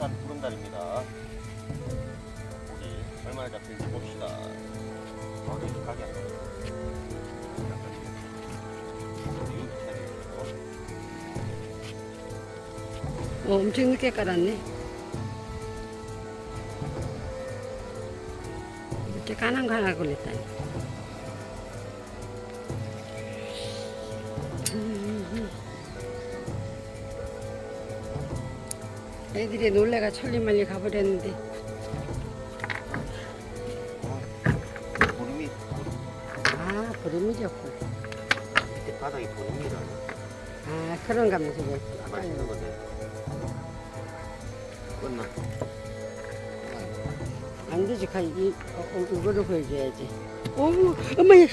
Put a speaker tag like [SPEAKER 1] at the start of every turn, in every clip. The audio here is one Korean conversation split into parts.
[SPEAKER 1] 산 구름다리입니다. 고기 얼마나 잡히는지 봅시다. 아, 여기 가게 아니에요.
[SPEAKER 2] 어, 엄청 늦게 깔았네. 늦게 까는 거 하나 걸렸다. 애들이 놀래가 천리말리 가버렸는데.
[SPEAKER 1] 보름이 보름.
[SPEAKER 2] 아 보름이었고
[SPEAKER 1] 밑에 바닥이 보름이라는
[SPEAKER 2] 아 그런가 보면 저게
[SPEAKER 1] 맛있는 건데. 끝나.
[SPEAKER 2] 안 되지 가 이, 어, 어, 이거를 보여줘야지. 어머 엄마야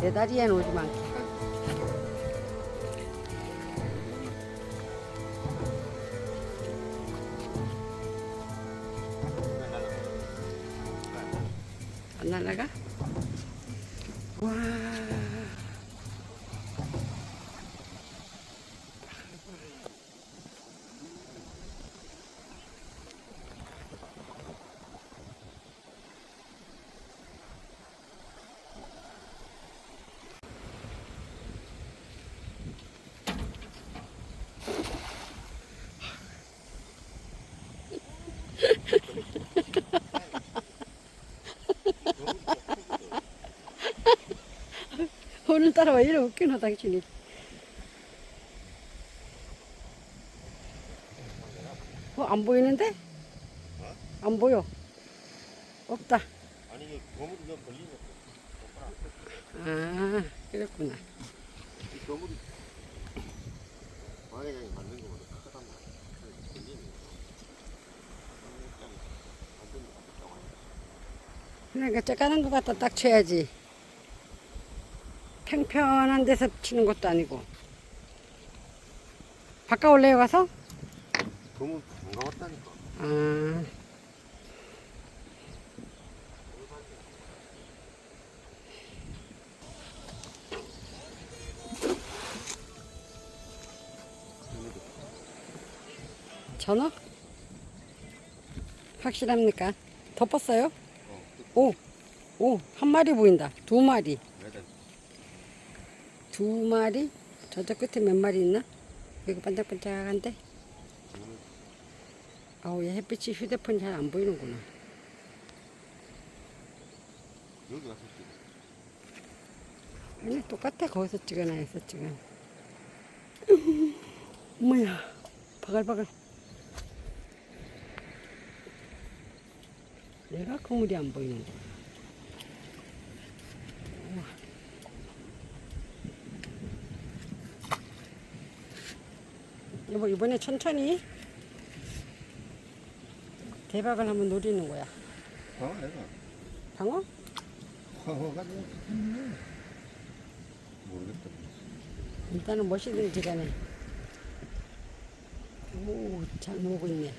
[SPEAKER 2] 내 다리에는 오지 마 안날 따라 왜 이래 웃기노 당신이 어, 안 보이는데? 안 보여 없다
[SPEAKER 1] 아니 이게 거물이 걸리는 거.
[SPEAKER 2] 아 그랬구나
[SPEAKER 1] 이 거물이 거보다 크단 말이야. 걸리는 거.
[SPEAKER 2] 그러니까 째까는 것 갖다 딱 쳐야지 평평한 데서 치는 것도 아니고 바꿔올래요 가서?
[SPEAKER 1] 거물 반가웠다니까.
[SPEAKER 2] 아 전어? 확실합니까? 덮었어요? 오, 오, 한 마리 보인다. 두 마리. 두 마리? 저쪽 끝에 몇 마리 있나? 여기 반짝반짝한데? 아우, 얘 햇빛이 휴대폰 잘 안 보이는구나.
[SPEAKER 1] 여기 가서 찍어.
[SPEAKER 2] 아니, 똑같아. 거기서 찍어놔, 여기서 찍어. 어머야, 바글바글. 내가 그물이 안 보이는데. 우 여보, 이번에 천천히 대박을 한번 노리는 거야.
[SPEAKER 1] 어, 내가.
[SPEAKER 2] 방어?
[SPEAKER 1] 허허가 뭐 모르겠다.
[SPEAKER 2] 일단은 뭐시든지 간에. 오, 잘 먹고 있네.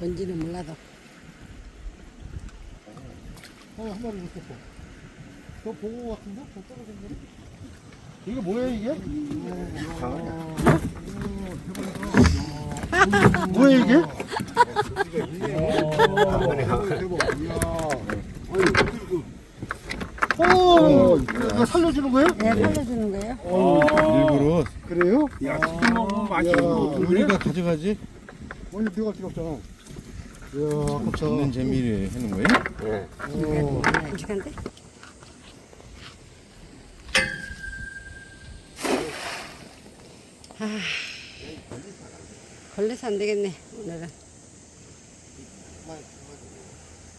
[SPEAKER 2] 뭔지는 몰라도.
[SPEAKER 3] 어, 한 마리 놓쳤어. 저 보고 같은데? 저 떨어진 거리? 이게 뭐야, 이게? 뭐야, 이게? 오, 이거 살려주는 거예요?
[SPEAKER 2] 네, 살려주는 거예요?
[SPEAKER 4] 일부러
[SPEAKER 3] 그래요?
[SPEAKER 1] 야, 치킨 먹으면 맛있어.
[SPEAKER 4] 우리가 가져가지
[SPEAKER 3] 오늘 들어갈 필요 없잖아.
[SPEAKER 4] 잡는 재미를 하는 거예요?
[SPEAKER 1] 네.
[SPEAKER 2] 안식한데? 아, 걸려서 안 되겠네, 오늘은.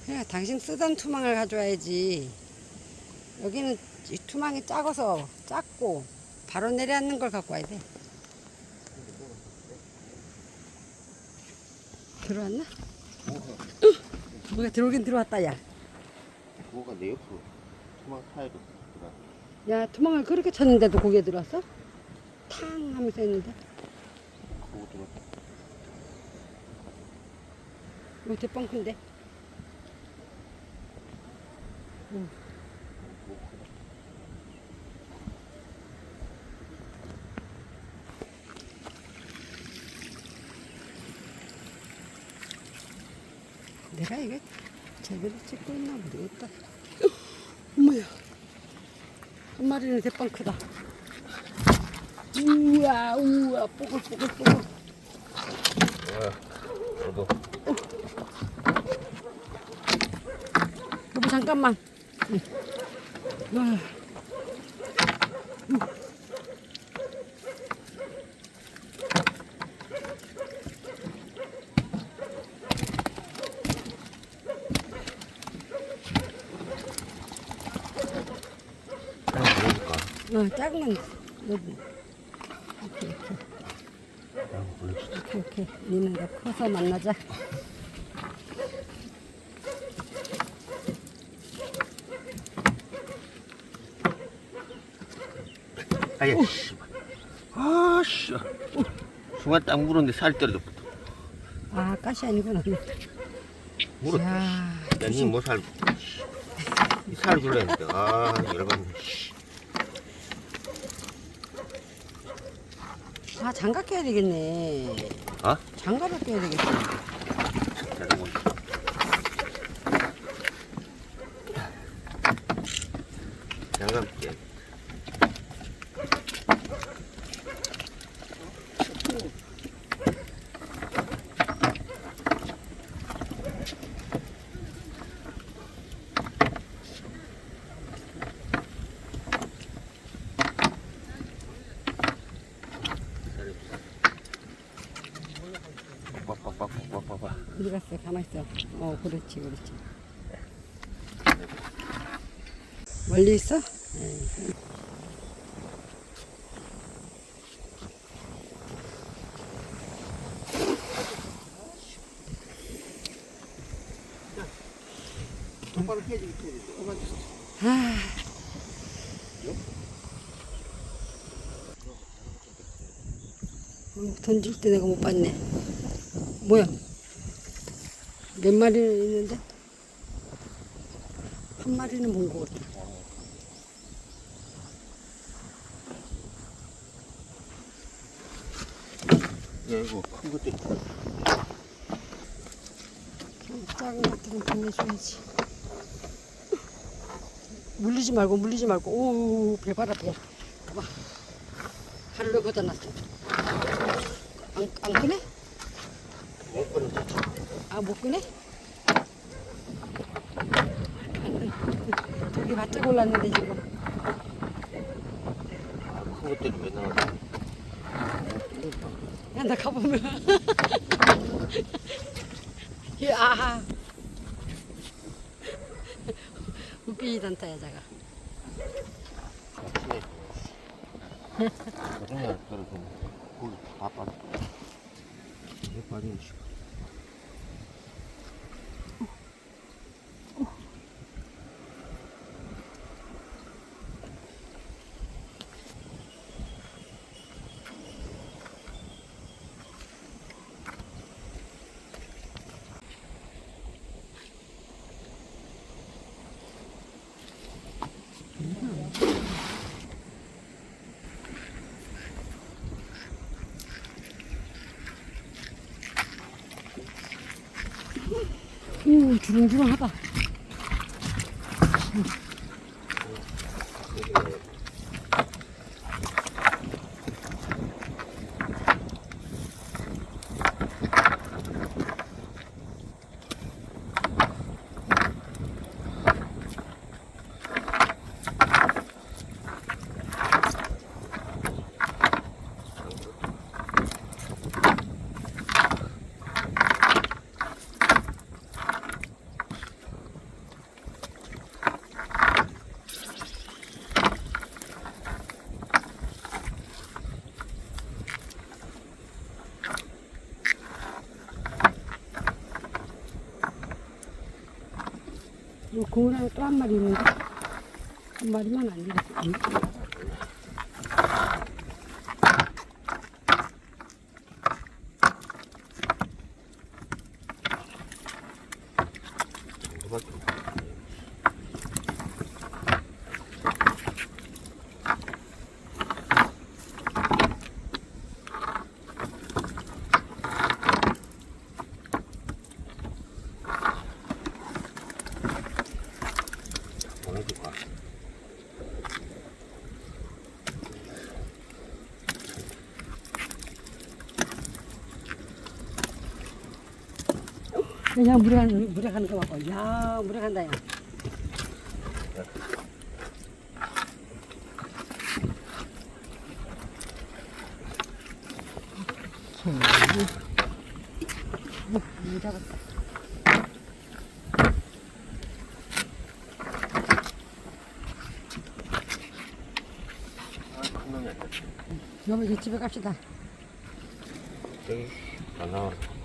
[SPEAKER 2] 그래, 당신 쓰던 투망을 가져와야지. 여기는 이 투망이 작아서 작고 바로 내려앉는 걸 갖고 와야 돼. 들어왔나? 응, 뭐가 들어오긴 들어왔다, 야.
[SPEAKER 1] 뭐가 내 옆으로 토막 타이로 들어가.
[SPEAKER 2] 야, 투망을 그렇게 쳤는데도 고개 들어왔어? 탕 하면서 했는데.
[SPEAKER 1] 보고 들어가.
[SPEAKER 2] 이거 대빵 큰데. 내가 이게 제대로 찍고 있나 모르겠다. 어머야. 한 마리는 대빵 크다. 우와, 우와, 뽀글뽀글뽀글.
[SPEAKER 1] 저도
[SPEAKER 2] 여보, 잠깐만. 응. 와.
[SPEAKER 1] 하나 보여줄까?
[SPEAKER 2] 어, 작은 건 여기. 오케이, 오케이. 니는 더 커서 만나자.
[SPEAKER 1] 아예 씨발. 아 씨. 순간 딱 물었는데 살 떨어져 붙어.
[SPEAKER 2] 아, 가시 아니구나.
[SPEAKER 1] 물었다.
[SPEAKER 2] 야,
[SPEAKER 1] 야니 뭐살 이살 불렀는데 아 열받네. 씨.
[SPEAKER 2] 장갑 껴야 되겠네.
[SPEAKER 1] 어?
[SPEAKER 2] 장갑을 껴야 되겠어.
[SPEAKER 1] 내가 뭐. 장갑 끼.
[SPEAKER 2] 갔어? 가만 있어. 어, 그렇지, 그렇지. 멀리 있어?
[SPEAKER 1] 해야지.
[SPEAKER 2] 아. 어, 던질 때 내가 못 봤네. 뭐야? 몇 마리는 있는데? 한 마리는 본것 같아.
[SPEAKER 1] 야 이거 큰 것도 있다.
[SPEAKER 2] 작은 것들은 보내줘야지. 물리지 말고 물리지 말고 오 배봐라 배. 봐. 하늘로 걷어놨어. 안, 안 끄네? 아 못 끄네? 저기 바짝 올랐는데 지금.
[SPEAKER 1] 큰 것들이 왜 나와?
[SPEAKER 2] 야, 나 가보면. 야. 웃기지 다 여자가.
[SPEAKER 1] 거를 좀 고기 다 빠져. 이게 빠지
[SPEAKER 2] 오, 주렁주렁하다. 요 그물 안에 또한 마리 있는데? 한 마리만 아니겠지.
[SPEAKER 1] 그밖에 없어.
[SPEAKER 2] 그냥 물에 가는, 물에 가는 거 봐봐. 야, 물에 간다, 야. 잡았다.
[SPEAKER 1] 아.
[SPEAKER 2] 여보, 이제 집에 갑시다.
[SPEAKER 1] 여기 안 나와.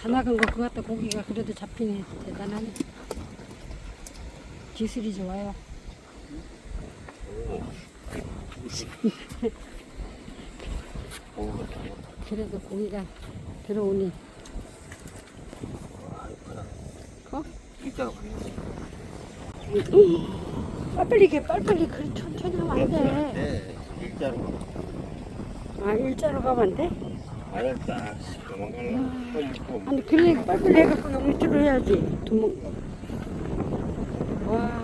[SPEAKER 2] 다 나간 거 그거 갖다 고기가 그래도 잡히네. 대단하네. 기술이 좋아요.
[SPEAKER 1] 오,
[SPEAKER 2] 그래도 고기가 들어오니. 어?
[SPEAKER 1] 일자로 가는
[SPEAKER 2] 빨리빨리 그래 천천히 하면 안 돼.
[SPEAKER 1] 네, 일자로.
[SPEAKER 2] 아 일자로 가면 안 돼?
[SPEAKER 1] 알았다. 도망가려고. 또
[SPEAKER 2] 아니 그래 빨리빨리 해갖고 밑으로 해야지. 두목. 와.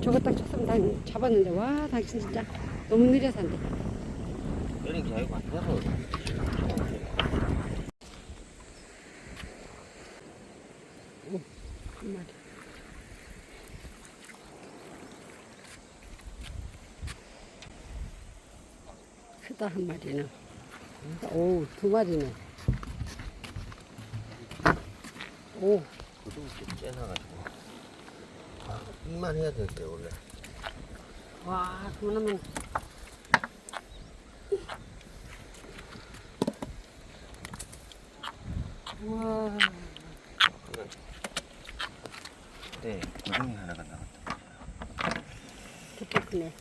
[SPEAKER 2] 저거 딱 쳤으면 난 잡았는데 와 당신 진짜 너무 느려서 안 돼.
[SPEAKER 1] 이런 게 아니고 안 잡아.
[SPEAKER 2] 한 마리. 크다 한 마리는. 오 두 마리네. 오
[SPEAKER 1] 이렇게 째놔가지고. 아, 이만 해야 되는데, 원래.
[SPEAKER 2] 와, 그러면 와,
[SPEAKER 1] 네, 구덩이 하나가 나왔다.
[SPEAKER 2] 되게 크네.